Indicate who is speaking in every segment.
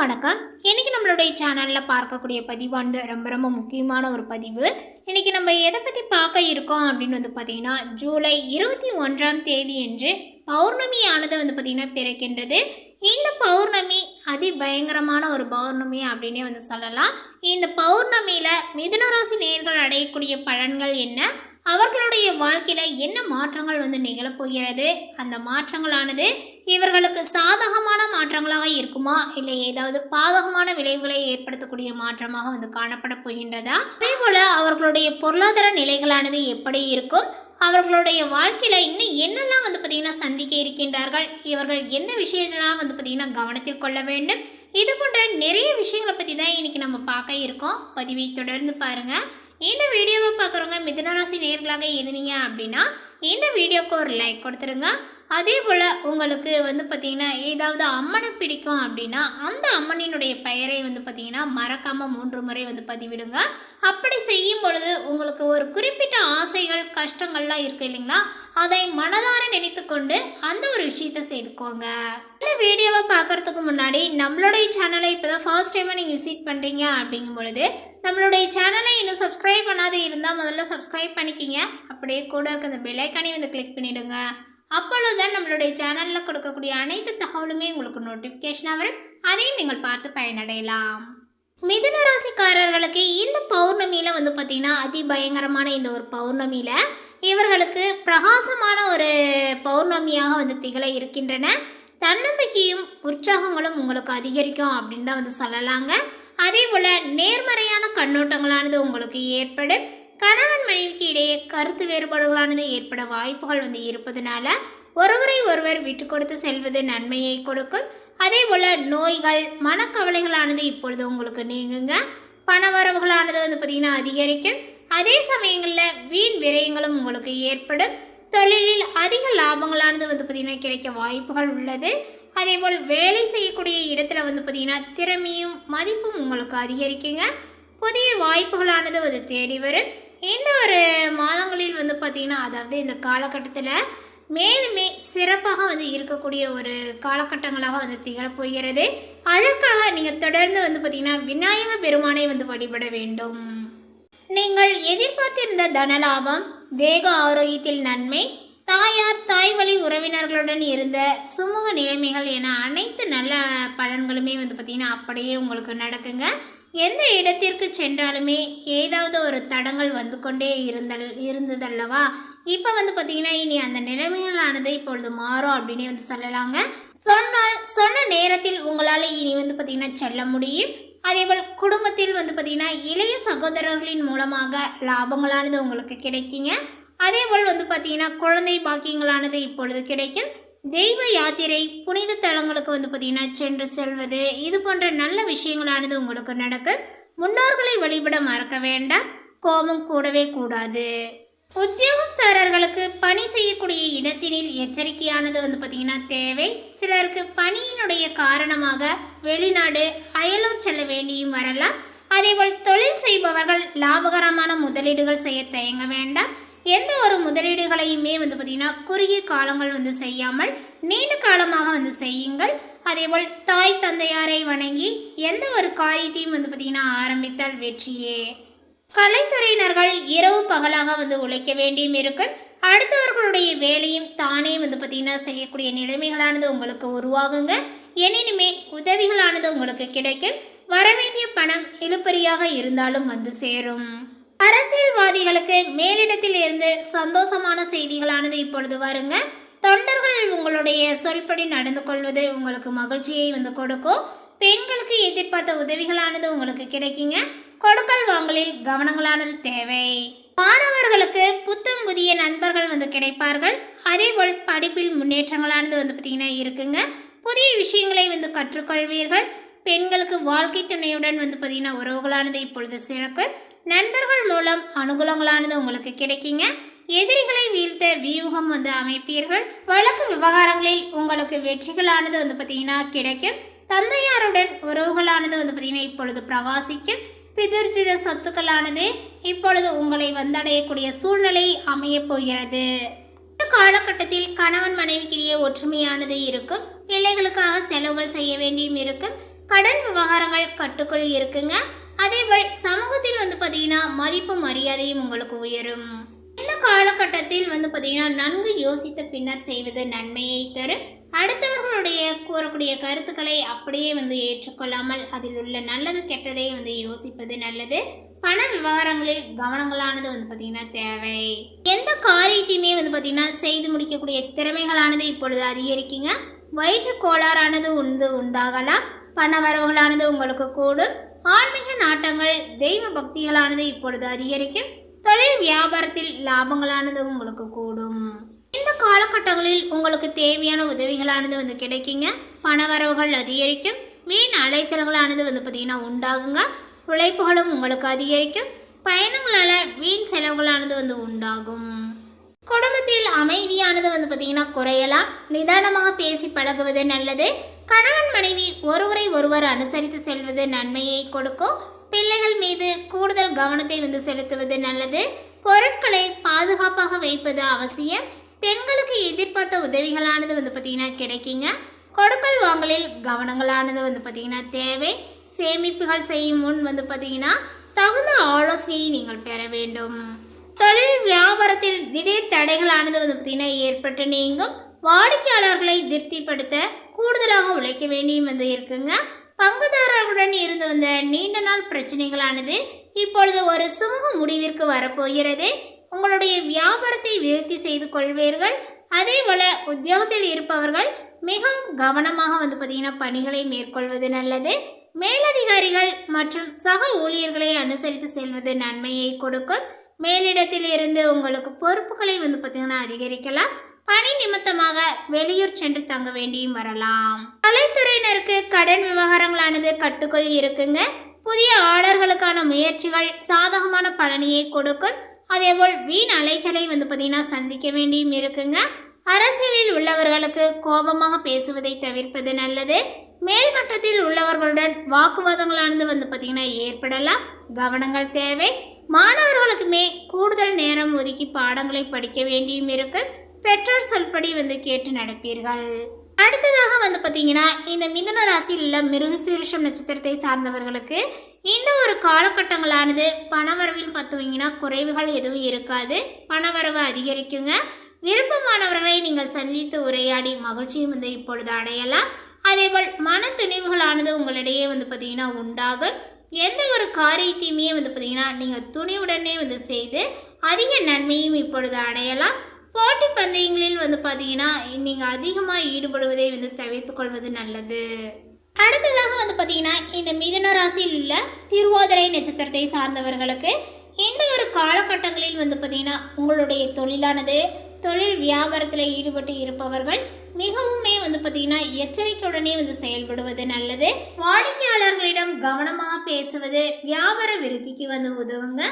Speaker 1: வணக்கம். இன்றைக்கி நம்மளுடைய சேனலில் பார்க்கக்கூடிய பதிவானது ரொம்ப ரொம்ப முக்கியமான ஒரு பதிவு. இன்றைக்கி நம்ம எதை பற்றி பார்க்க இருக்கோம் அப்படின்னு வந்து பார்த்தீங்கன்னா ஜூலை இருபத்தி ஒன்றாம் தேதி என்று பௌர்ணமியானது வந்து பார்த்திங்கன்னா பிறக்கின்றது. இந்த பௌர்ணமி அதி பயங்கரமான ஒரு பௌர்ணமி அப்படின்னே வந்து சொல்லலாம். இந்த பௌர்ணமியில் மிதுனராசி நேர்கள் அடையக்கூடிய பலன்கள் என்ன? அவர்களுடைய வாழ்க்கையில் என்ன மாற்றங்கள் வந்து நிகழப்போகிறது? அந்த மாற்றங்களானது இவர்களுக்கு சாதகமான மாற்றங்களாக இருக்குமா? இல்லை ஏதாவது பாதகமான விளைவுகளை ஏற்படுத்தக்கூடிய மாற்றமாக வந்து காணப்பட போகின்றதா? அதே போல் அவர்களுடைய பொருளாதார நிலைகளானது எப்படி இருக்கும்? அவர்களுடைய வாழ்க்கையில் இன்னும் என்னெல்லாம் வந்து பார்த்திங்கன்னா சந்திக்க இருக்கின்றார்கள்? இவர்கள் எந்த விஷயத்தெல்லாம் வந்து பார்த்திங்கன்னா கவனத்தில் கொள்ள வேண்டும்? இது போன்ற நிறைய விஷயங்களை பற்றி தான் இன்றைக்கி நம்ம பார்க்க இருக்கோம். பதிவை தொடர்ந்து பாருங்கள் இந்த வீடியோவை பார்க்குறவங்க மிதுனராசி நேர்களாக இருந்தீங்க அப்படின்னா இந்த வீடியோவுக்கு ஒரு லைக் கொடுத்துருங்க. அதே போல் உங்களுக்கு வந்து பார்த்திங்கன்னா ஏதாவது அம்மனை பிடிக்கும் அப்படின்னா அந்த அம்மனினுடைய பெயரை வந்து பார்த்திங்கன்னா மறக்காமல் மூன்று முறை வந்து பதிவிடுங்க. அப்படி செய்யும் பொழுது உங்களுக்கு ஒரு குறிப்பிட்ட ஆசைகள் கஷ்டங்கள்லாம் இருக்குது இல்லைங்களா? அதை மனதார நினைத்து கொண்டு அந்த ஒரு விஷயத்தை செய்துக்கோங்க. இந்த வீடியோவை பார்க்குறதுக்கு முன்னாடி நம்மளுடைய சேனலை இப்போ தான் ஃபர்ஸ்ட் டைமாக நீங்கள் விசிட் பண்ணுறீங்க அப்படிங்கும் பொழுது நம்மளுடைய சேனலை இன்னும் சப்ஸ்கிரைப் பண்ணாத இருந்தால் முதல்ல சப்ஸ்கிரைப் பண்ணிக்கிங்க. அப்படியே கூட இருக்க அந்த பெல்லைக்கானே வந்து கிளிக் பண்ணிவிடுங்க அப்பொழுதுதான் நம்மளுடைய சேனலில் கொடுக்கக்கூடிய அனைத்து தகவலுமே உங்களுக்கு நோட்டிஃபிகேஷனாக வரும். அதையும் நீங்கள் பார்த்து பயனடையலாம். மிதுன ராசிக்காரர்களுக்கு இந்த பௌர்ணமியில் வந்து பார்த்திங்கன்னா அதி பயங்கரமான இந்த ஒரு பௌர்ணமியில் இவர்களுக்கு பிரகாசமான ஒரு பௌர்ணமியாக வந்து திகழ இருக்கின்றன. தன்னம்பிக்கையும் உற்சாகங்களும் உங்களுக்கு அதிகரிக்கும் அப்படின்னு தான் வந்து சொல்லலாங்க. அதே போல் நேர்மறையான கண்ணோட்டங்களானது உங்களுக்கு ஏற்படும். கணவன் மனைவிக்கு இடையே கருத்து வேறுபாடுகளானது ஏற்பட வாய்ப்புகள் வந்து இருப்பதனால ஒருவரை ஒருவர் விட்டு கொடுத்து செல்வது நன்மையை கொடுக்கும். அதே போல் நோய்கள் மனக்கவலைகளானது இப்பொழுது உங்களுக்கு நீங்குங்க. பணவரவுகளானது வந்து பார்த்திங்கன்னா அதிகரிக்கும். அதே சமயங்களில் வீண் விரயங்களும் உங்களுக்கு ஏற்படும். தொழிலில் அதிக லாபங்களானது வந்து பார்த்திங்கன்னா கிடைக்க வாய்ப்புகள் உள்ளது. அதேபோல் வேலை செய்யக்கூடிய இடத்துல வந்து பார்த்திங்கன்னா திறமையும் மதிப்பும் உங்களுக்கு அதிகரிக்குங்க. புதிய வாய்ப்புகளானது வந்து தேடி வரும். இந்த ஒரு மாதங்களில் வந்து பார்த்திங்கன்னா அதாவது இந்த காலகட்டத்தில் மேலுமே சிறப்பாக வந்து இருக்கக்கூடிய ஒரு காலகட்டங்களாக வந்து திகழப்போகிறது. அதற்காக நீங்கள் தொடர்ந்து வந்து பார்த்திங்கன்னா விநாயக பெருமானை வந்து வழிபட வேண்டும். நீங்கள் எதிர்பார்த்திருந்த தனலாபம் தேக ஆரோக்கியத்தில் நன்மை தாயார் தாய் வழி உறவினர்களுடன் இருந்த சுமூக நிலைமைகள் என அனைத்து நல்ல பலன்களுமே வந்து பார்த்திங்கன்னா அப்படியே உங்களுக்கு நடக்குங்க. எந்த இடத்திற்கு சென்றாலுமே ஏதாவது ஒரு தடங்கள் வந்து கொண்டே இருந்தல் இருந்ததல்லவா? இப்போ வந்து பார்த்திங்கன்னா இனி அந்த நிலைமைகளானது இப்பொழுது மாறும் அப்படின்னே வந்து சொல்லலாங்க. சொன்னால் சொன்ன நேரத்தில் உங்களால் இனி வந்து பார்த்திங்கன்னா செல்ல முடியும். அதேபோல் குடும்பத்தில் வந்து பார்த்திங்கன்னா இளைய சகோதரர்களின் மூலமாக லாபங்களானது உங்களுக்கு கிடைக்குங்க. அதேபோல் வந்து பார்த்திங்கன்னா குழந்தை பாக்கியங்களானது இப்பொழுது கிடைக்கும். தெய்வ யாத்திரை புனித தலங்களுக்கு வந்து பார்த்திங்கன்னா சென்று செல்வது இது போன்ற நல்ல விஷயங்களானது உங்களுக்கு நடக்கும். முன்னோர்களை வழிபட மறக்க வேண்டாம். கோபம் கூடவே கூடாது. உத்தியோகஸ்தரர்களுக்கு பணி செய்யக்கூடிய இடத்தினில் எச்சரிக்கையானது வந்து பார்த்திங்கன்னா தேவை. சிலருக்கு பணியினுடைய காரணமாக வெளிநாடு அயலூர் செல்ல வேண்டியும் வரலாம். அதேபோல் தொழில் செய்பவர்கள் லாபகரமான முதலீடுகள் செய்ய தயங்க வேண்டாம். எந்த ஒரு முதலீடுகளையுமே வந்து பார்த்திங்கன்னா குறுகிய காலங்கள் வந்து செய்யாமல் நீண்ட காலமாக வந்து செய்யுங்கள். அதேபோல் தாய் தந்தையாரை வணங்கி எந்த ஒரு காரியத்தையும் வந்து பார்த்திங்கன்னா ஆரம்பித்தால் வெற்றியே. கலைத்துறையினர்கள் இரவு பகலாக வந்து உழைக்க வேண்டியும் இருக்கும். அடுத்தவர்களுடைய வேலையும் தானே வந்து பார்த்திங்கன்னா செய்யக்கூடிய நிலைமைகளானது உங்களுக்கு உருவாகுங்க. எனினுமே உதவிகளானது உங்களுக்கு கிடைக்கும். வரவேண்டிய பணம் இழுபறியாக இருந்தாலும் வந்து சேரும். அரசியல்வாதிகளுக்கு மேலிடத்தில் இருந்து சந்தோஷமான செய்திகளானது இப்பொழுது வருங்க. தொண்டர்கள் உங்களுடைய சொல்படி நடந்து கொள்வது உங்களுக்கு மகிழ்ச்சியை வந்து கொடுக்கும். பெண்களுக்கு எதிர்பார்த்த உதவிகளானது உங்களுக்கு கிடைக்குங்க. கொடுக்கல் வாங்கலில் கவனங்களானது தேவை. மாணவர்களுக்கு புத்தம் புதிய நண்பர்கள் வந்து கிடைப்பார்கள். அதேபோல் படிப்பில் முன்னேற்றங்களானது வந்து பார்த்திங்கன்னா இருக்குங்க. புதிய விஷயங்களை வந்து கற்றுக்கொள்வீர்கள். பெண்களுக்கு வாழ்க்கை துணையுடன் வந்து பார்த்திங்கன்னா உறவுகளானது இப்பொழுது சிறக்கு நண்பர்கள் மூலம் அனுகூலங்களானது உங்களுக்கு கிடைக்குங்க. எதிரிகளை வீழ்த்த வியூகம் வந்து அமைப்பீர்கள். வழக்கு விவகாரங்களில் உங்களுக்கு வெற்றிகளானது வந்து பார்த்திங்கன்னா கிடைக்கும். தந்தையாருடன் உறவுகளானது வந்து பார்த்திங்கன்னா இப்பொழுது பிரகாசிக்கும். பிதிர்ச்சித சொத்துக்களானது இப்பொழுது உங்களை வந்தடையக்கூடிய சூழ்நிலை அமையப் போகிறது. இந்த காலகட்டத்தில் கணவன் மனைவிக்கிடையே ஒற்றுமையானது இருக்கும். பிள்ளைகளுக்காக செலவுகள் செய்ய வேண்டியும் இருக்கும். கடன் விவகாரங்கள் கட்டுக்குள் இருக்குங்க. அதேபோல் சமூகத்தில் வந்து பார்த்தீங்கன்னா மதிப்பு மரியாதையும் உங்களுக்கு உயரும். இந்த காலகட்டத்தில் வந்து பார்த்தீங்கன்னா நன்கு யோசித்த பின்னர் செய்வது நன்மையை தரும். அடுத்தவர்களுடைய கூறக்கூடிய கருத்துக்களை அப்படியே வந்து ஏற்றுக்கொள்ளாமல் அதில் உள்ள நல்லது கெட்டதை வந்து யோசிப்பது நல்லது. பண விவகாரங்களில் கவனங்களானது வந்து பார்த்திங்கன்னா தேவை. எந்த காரியத்தையுமே வந்து பார்த்திங்கன்னா செய்து முடிக்கக்கூடிய திறமைகளானது இப்பொழுது அதிகரிக்குங்க. வயிற்று கோளாறானது உண்டு உண்டாகலாம். பண வரவுகளானது உங்களுக்கு கூடும். ஆன்மீக நாட்டங்கள் தெய்வ பக்திகளானது இப்பொழுது அதிகரிக்கும். தொழில் வியாபாரத்தில் லாபங்களானது உங்களுக்கு கூடும். இந்த காலகட்டங்களில் உங்களுக்கு தேவையான உதவிகளானது வந்து கிடைக்குங்க. பணவரவுகள் அதிகரிக்கும். வீண் அலைச்சல்களானது வந்து பார்த்திங்கன்னா உண்டாகுங்க. உழைப்புகளும் உங்களுக்கு அதிகரிக்கும். பயணங்களால் வீண் செலவுகளானது வந்து உண்டாகும். குடும்பத்தில் அமைதியானது வந்து பார்த்திங்கன்னா குறையலாம். நிதானமாக பேசி பழகுவது நல்லது. கணவன் மனைவி ஒருவரை ஒருவர் அனுசரித்து செல்வது நன்மையை கொடுக்கும். பிள்ளைகள் மீது கூடுதல் கவனத்தை வந்து செலுத்துவது நல்லது. பொருட்களை பாதுகாப்பாக வைப்பது அவசியம். பெண்களுக்கு எதிர்பார்த்த உதவிகளானது வந்து பார்த்திங்கன்னா கிடைக்குங்க. கொடுக்கல் வாங்கலில் கவனங்களானது வந்து பார்த்திங்கன்னா தேவை. சேமிப்புகள் செய்யும் முன் வந்து பார்த்திங்கன்னா தகுந்த ஆலோசனையை நீங்கள் பெற வேண்டும். தொழில் வியாபாரத்தில் திடீர் தடைகளானது வந்து பார்த்திங்கன்னா ஏற்பட்டு நீங்கும். வாடிக்கையாளர்களை திருப்திப்படுத்த கூடுதலாக உழைக்க வேண்டியும் வந்து இருக்குங்க. பங்குதாரர்களுடன் இருந்து வந்த நீண்ட நாள் பிரச்சனைகளானது இப்பொழுது ஒரு சுமூக முடிவிற்கு வரப்போகிறது. உங்களுடைய வியாபாரத்தை விருத்தி செய்து கொள்வீர்கள். அதே போல உத்தியோகத்தில் இருப்பவர்கள் மிகவும் கவனமாக வந்து பார்த்தீங்கன்னா பணிகளை மேற்கொள்வது நல்லது. மேலதிகாரிகள் மற்றும் சக ஊழியர்களை அனுசரித்து செல்வது நன்மையை கொடுக்கும். மேலிடத்தில் இருந்து உங்களுக்கு பொறுப்புகளை வந்து பார்த்தீங்கன்னா அதிகரிக்கலாம். பணி நிமித்தமாக வெளியூர் சென்று தங்க வேண்டியும் வரலாம். கலைத்துறையினருக்கு கடன் விவகாரங்களானது கட்டுக்குள் இருக்குங்க. புதிய ஆர்டர்களுக்கான முயற்சிகள் சாதகமான பலனையை கொடுக்கும். அதேபோல் வீண் அலைச்சலை வந்து பார்த்திங்கன்னா சந்திக்க வேண்டியும் இருக்குங்க. அரசியலில் உள்ளவர்களுக்கு கோபமாக பேசுவதை தவிர்ப்பது நல்லது. மேல்மட்டத்தில் உள்ளவர்களுடன் வாக்குவாதங்களானது வந்து பார்த்திங்கன்னா ஏற்படலாம். கவனங்கள் தேவை. மாணவர்களுக்குமே கூடுதல் நேரம் ஒதுக்கி பாடங்களை படிக்க வேண்டியும் இருக்கு. பெற்றோர் சொல்படி வந்து கேட்டு நடப்பீர்கள். அடுத்ததாக வந்து பார்த்தீங்கன்னா இந்த மிதுன ராசியில் உள்ள மிருகசீரிஷம் நட்சத்திரத்தை சார்ந்தவர்களுக்கு இந்த ஒரு காலகட்டங்களானது பணவரவில் பார்த்துவீங்கன்னா குறைவுகள் எதுவும் இருக்காது. பணவரவு அதிகரிக்குங்க. விருப்பமானவர்களை நீங்கள் சந்தித்து உரையாடி மகிழ்ச்சியும் வந்து இப்பொழுது அடையலாம். அதேபோல் மன துணிவுகளானது உங்களிடையே வந்து பார்த்தீங்கன்னா உண்டாகும். எந்த ஒரு காரியத்தையுமே வந்து பார்த்தீங்கன்னா நீங்கள் துணிவுடனே வந்து செய்து அதிக நன்மையும் இப்பொழுது அடையலாம். போட்டி பந்தயங்களில் வந்து பார்த்தீங்கன்னா நீங்கள் அதிகமாக ஈடுபடுவதை வந்து தவிர்த்து கொள்வது நல்லது. அடுத்ததாக வந்து பார்த்தீங்கன்னா இந்த மிதுன ராசியில் உள்ள திருவாதிரை நட்சத்திரத்தை சார்ந்தவர்களுக்கு இந்த ஒரு காலகட்டங்களில் வந்து பார்த்தீங்கன்னா உங்களுடைய தொழிலானது தொழில் வியாபாரத்தில் ஈடுபட்டு இருப்பவர்கள் மிகவுமே வந்து பார்த்தீங்கன்னா எச்சரிக்கையுடனே வந்து செயல்படுவது நல்லது. வாடிக்கையாளர்களிடம் கவனமாக பேசுவது வியாபார விருத்திக்கு வந்து உதவுங்க.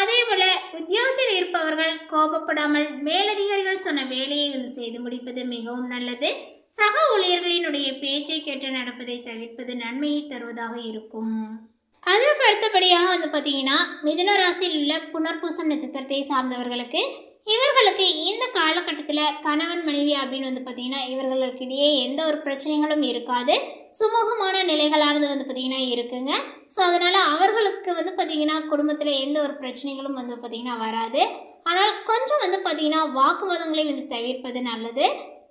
Speaker 1: அதே போல் உத்தியோகத்தில் இருப்பவர்கள் கோபப்படாமல் மேலதிகாரிகள் சொன்ன வேலையை வந்து செய்து முடிப்பது மிகவும் நல்லது. சக ஊழியர்களினுடைய பேச்சை கேட்டு நடப்பதை தவிர்ப்பது நன்மையை தருவதாக இருக்கும். அதற்கு அடுத்தபடியாக வந்து பார்த்தீங்கன்னா மிதுன ராசியில் உள்ள புனர்பூசம் நட்சத்திரத்தை சார்ந்தவர்களுக்கு இவர்களுக்கு இந்த காலகட்டத்தில் கணவன் மனைவி அப்படின்னு வந்து பார்த்தீங்கன்னா இவர்களுக்கிடையே எந்த ஒரு பிரச்சனைகளும் இருக்காது. சுமூகமான நிலைகளானது வந்து பார்த்திங்கன்னா இருக்குங்க. ஸோ அதனால் அவர்களுக்கு வந்து பார்த்திங்கன்னா குடும்பத்தில் எந்த ஒரு பிரச்சனைகளும் வந்து பார்த்திங்கன்னா வராது. ஆனால் கொஞ்சம் வந்து பார்த்திங்கன்னா வாக்குவாதங்களை வந்து தவிர்ப்பது நல்லது.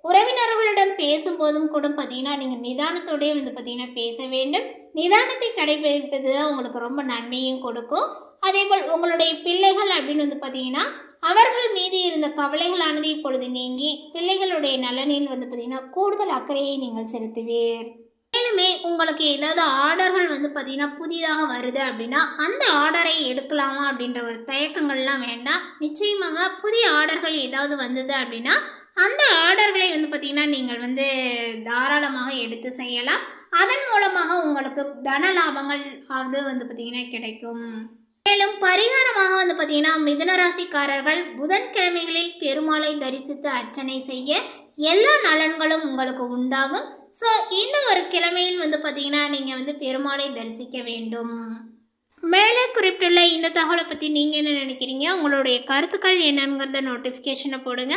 Speaker 1: உறவினர்களிடம் பேசும்போதும் கூட பார்த்தீங்கன்னா நீங்கள் நிதானத்தோடயே வந்து பார்த்தீங்கன்னா பேச வேண்டும். நிதானத்தை கடைபிடிப்பது தான் உங்களுக்கு ரொம்ப நன்மையும் கொடுக்கும். அதே போல் உங்களுடைய பிள்ளைகள் அப்படின்னு வந்து பார்த்தீங்கன்னா அவர்கள் மீது இருந்த கவலைகளானது இப்பொழுது நீங்கி பிள்ளைகளுடைய நலனில் வந்து பார்த்தீங்கன்னா கூடுதல் அக்கறையை நீங்கள் செலுத்துவீர். மேலுமே உங்களுக்கு ஏதாவது ஆர்டர்கள் வந்து பார்த்தீங்கன்னா புதிதாக வருது அப்படின்னா அந்த ஆர்டரை எடுக்கலாமா அப்படின்ற ஒரு தயக்கங்கள்லாம் வேண்டாம். நிச்சயமாக புதிய ஆர்டர்கள் ஏதாவது வந்தது அப்படின்னா அந்த ஆர்டர்களை வந்து பார்த்திங்கன்னா நீங்கள் வந்து தாராளமாக எடுத்து செய்யலாம். அதன் மூலமாக உங்களுக்கு தன லாபங்கள் அது வந்து பார்த்திங்கன்னா கிடைக்கும். மேலும் பரிகாரமாக வந்து பார்த்திங்கன்னா மிதுன ராசிக்காரர்கள் புதன்கிழமைகளில் பெருமாளை தரிசித்து அர்ச்சனை செய்ய எல்லா நலன்களும் உங்களுக்கு உண்டாகும். ஸோ இந்த ஒரு கிழமையில் வந்து பார்த்திங்கன்னா நீங்கள் வந்து பெருமாளை தரிசிக்க வேண்டும். மேலே குறிப்பிட்டுள்ள இந்த தகவலை பற்றி நீங்கள் என்ன நினைக்கிறீங்க? உங்களுடைய கருத்துக்கள் என்னங்கிறத நோட்டிஃபிகேஷனை போடுங்க.